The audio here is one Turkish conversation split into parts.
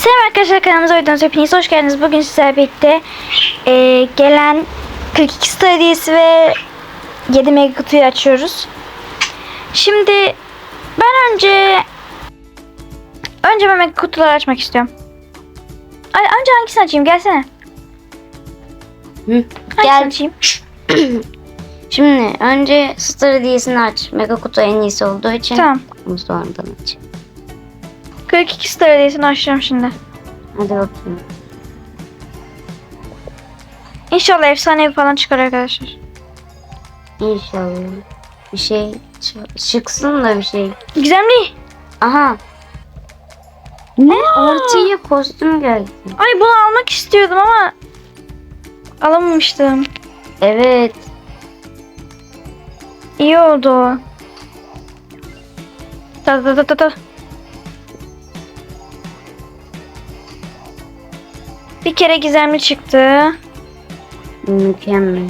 Selam arkadaşlar kanalımıza videomuza hepiniz hoş geldiniz. Bugün sizlerle birlikte e, gelen 42 star hediyesi ve 7 mega kutuyu açıyoruz. Şimdi ben önce önce ben mega kutuları açmak istiyorum. Ay, önce hangisini açayım? Gelsene. Hı. Hangisini Gel. açayım? Şimdi önce Star hediyesini aç. Mega kutu en iyisi olduğu için. Tamam. Bunu sonradan aç. 42 star hediyesini açacağım şimdi. Hadi bakayım. İnşallah efsanevi falan çıkar arkadaşlar. İnşallah. Bir şey çıksın da bir şey. Gizemli. Aha. Ne? Ortaya kostüm geldi. Ay bunu almak istiyordum ama alamamıştım. Evet. İyi oldu. Ta ta ta ta ta. Bir kere gizemli çıktı. Mükemmel.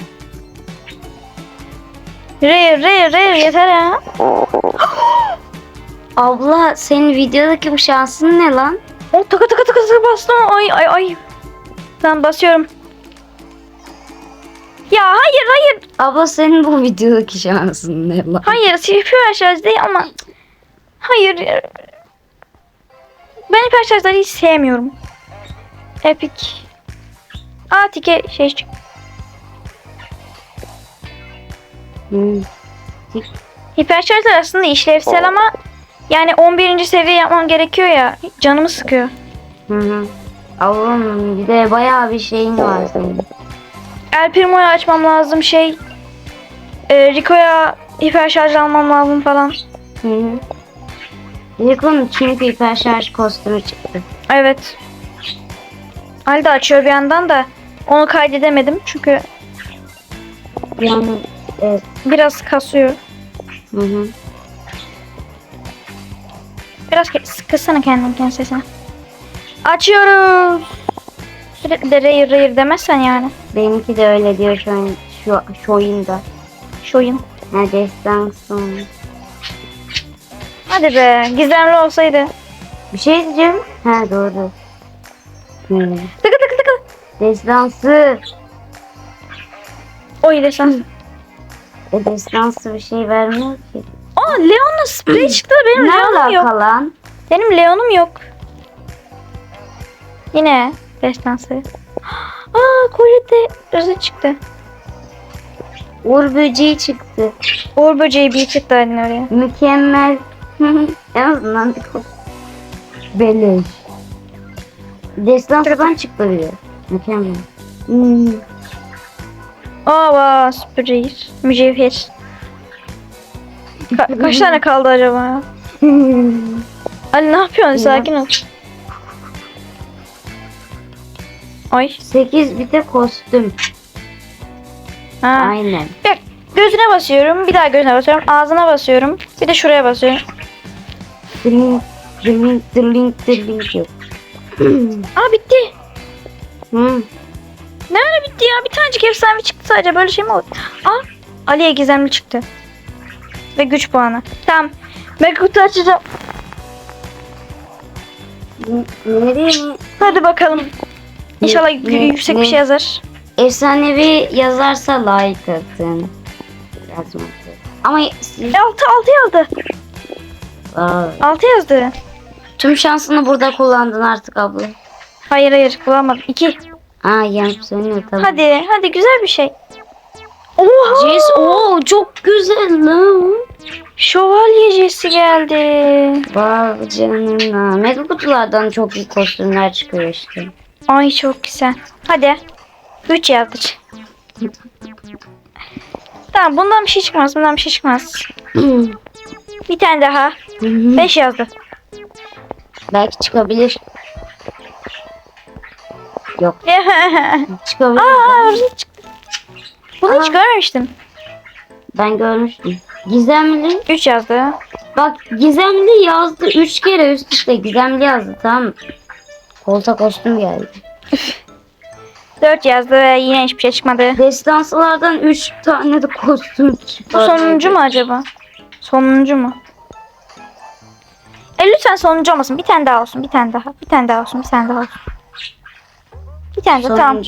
Rare rare rare yeter ya. Abla senin videodaki bu şansın ne lan? O taka taka taka taka bastım. Ay ay ay. Tamam basıyorum. Ya hayır hayır. Abla senin bu videodaki şansın ne lan? Hayır hiper şarj değil ama. Hayır. Ben hiper şarjları hiç sevmiyorum. Epic. Aa tike şey çıktı. Hmm. Hiper şarjlar aslında işlevsel ama yani 11. seviye yapmam gerekiyor ya. Canımı sıkıyor. Hı hı. Ablam bir de bayağı bir şeyin var senin. El Primo'yu açmam lazım şey. E, Rico'ya hiper şarj almam lazım falan. Hı hı. Rico'nun çünkü hiper şarj kostümü çıktı. Evet. Ali de açıyor bir yandan da onu kaydedemedim çünkü Yani evet. biraz kasıyor. Hı hı. Biraz kıssana kendin kendi sesini. Açıyoruz. Sürekli de rayır rayır demezsen yani. Benimki de öyle diyor şu an şu, şu oyunda. Şu oyun. Ha destansı. Hadi be gizemli olsaydı. Bir şey diyeceğim. Ha doğru. Hmm. Tıkı tıkı tıkı. Destansı. Oy desem. E destansı bir şey vermiyor ki. Aa Leon'la sprey çıktı da benim ne Leon'um yok. lan? Benim Leon'um yok. Yine destansı. Aa Colette'de özü çıktı. Uğur böceği çıktı. Uğur böceği bir çıktı halin oraya. Mükemmel. en azından bir. Beleş. Destansıdan çıktı bile. Mükemmel. Hmm. Aa sprey. Mücevher. Ka- kaç tane kaldı acaba? Ali ne yapıyorsun? Sakin ol. Ay. 8 bir de kostüm. Ha. Aynen. Dakika, gözüne basıyorum. Bir daha gözüne basıyorum. Ağzına basıyorum. Bir de şuraya basıyorum. Dırlink, dırlink, dırlink, dırlink yok. Aa bitti. Hmm. Ne öyle bitti ya? Bir tanecik efsanevi çıktı sadece. Böyle şey mi olur? Aa Ali'ye gizemli çıktı. Ve güç puanı. Tamam. Mega kutu açacağım. Nereye? Hadi bakalım. İnşallah Ne- y- ne- yüksek bir şey yazar. Efsanevi yazarsa like atın. Yazmadı. Ama E, altı, altı yazdı. Aa, Altı yazdı. Tüm şansını burada kullandın artık abla. Hayır hayır kullanmadım. İki. Aa yanıp sönüyor tamam. Hadi hadi güzel bir şey. Oha! Jess oo çok güzel lan. Şövalye Jesse geldi. Vay canına. Mega kutulardan çok iyi kostümler çıkıyor işte. Ay çok güzel. Hadi. Üç yazdı. Tamam bundan bir şey çıkmaz. Bundan bir şey çıkmaz. Bir tane daha. Beş yazdı. Belki çıkabilir. Yok Aa çıkabilir. orada çıktı. Bunu hiç Aa. görmemiştim. Ben görmüştüm. Gizemli. Üç yazdı. Bak gizemli yazdı. Üç kere üst üste gizemli yazdı tamam mı? Kolta kostüm geldi. Dört yazdı ve yine hiçbir şey çıkmadı. Destansılardan üç tane de kostüm çıktı. Bu sonuncu mu acaba? Sonuncu mu? E lütfen sonuncu olmasın. Bir tane daha olsun. Bir tane daha. Bir tane daha olsun. Bir tane daha olsun. Bir tane daha tamam.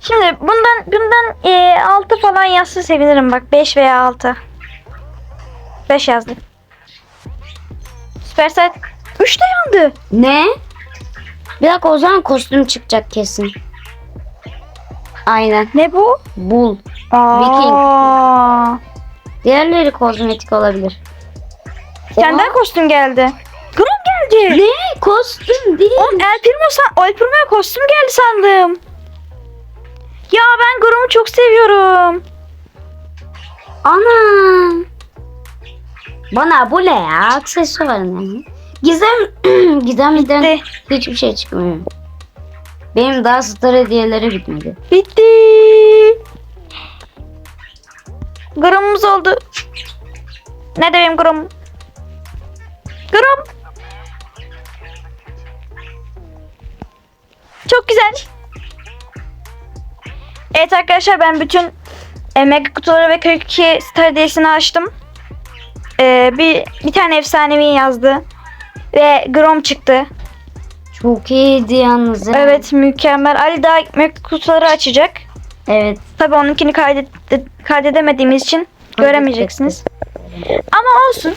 Şimdi bundan bundan e, 6 falan yazsa sevinirim bak. 5 veya 6. 5 yazdık. Süpersel 3 de yandı. Ne? Bir dakika o zaman kostüm çıkacak kesin. Aynen. Ne bu? Bul. Aa, Diğerleri kozmetik olabilir. Daha kostüm geldi. Grom geldi. Ne? Kostüm değil. Oğlum El Primo san El Primo'ya kostüm geldi sandım. Ya ben Grom'u çok seviyorum. Ana. Bana bu ne ya? Aksesuar ne? Gizem Gizem'den Bitti. hiçbir şey çıkmıyor. Benim daha star hediyeleri bitmedi. Bitti. Grom'umuz oldu. Nerede benim Grom'um? Grom. Çok güzel. Evet arkadaşlar ben bütün e, mega kutuları ve 42 star hediyesini açtım. E, bir, bir tane efsanevi yazdı. Ve Grom çıktı. Çok iyiydi yalnız. ya. Evet mükemmel. Ali daha mega kutuları açacak. Evet. Tabii onunkini kaydet kaydedemediğimiz için göremeyeceksiniz. Ama olsun.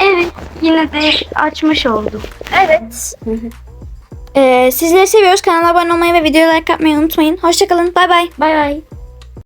Evet. Yine de açmış olduk. Evet. Ee, sizleri seviyoruz. Kanala abone olmayı ve videoya like atmayı unutmayın. Hoşçakalın. Bay bay. Bay bay.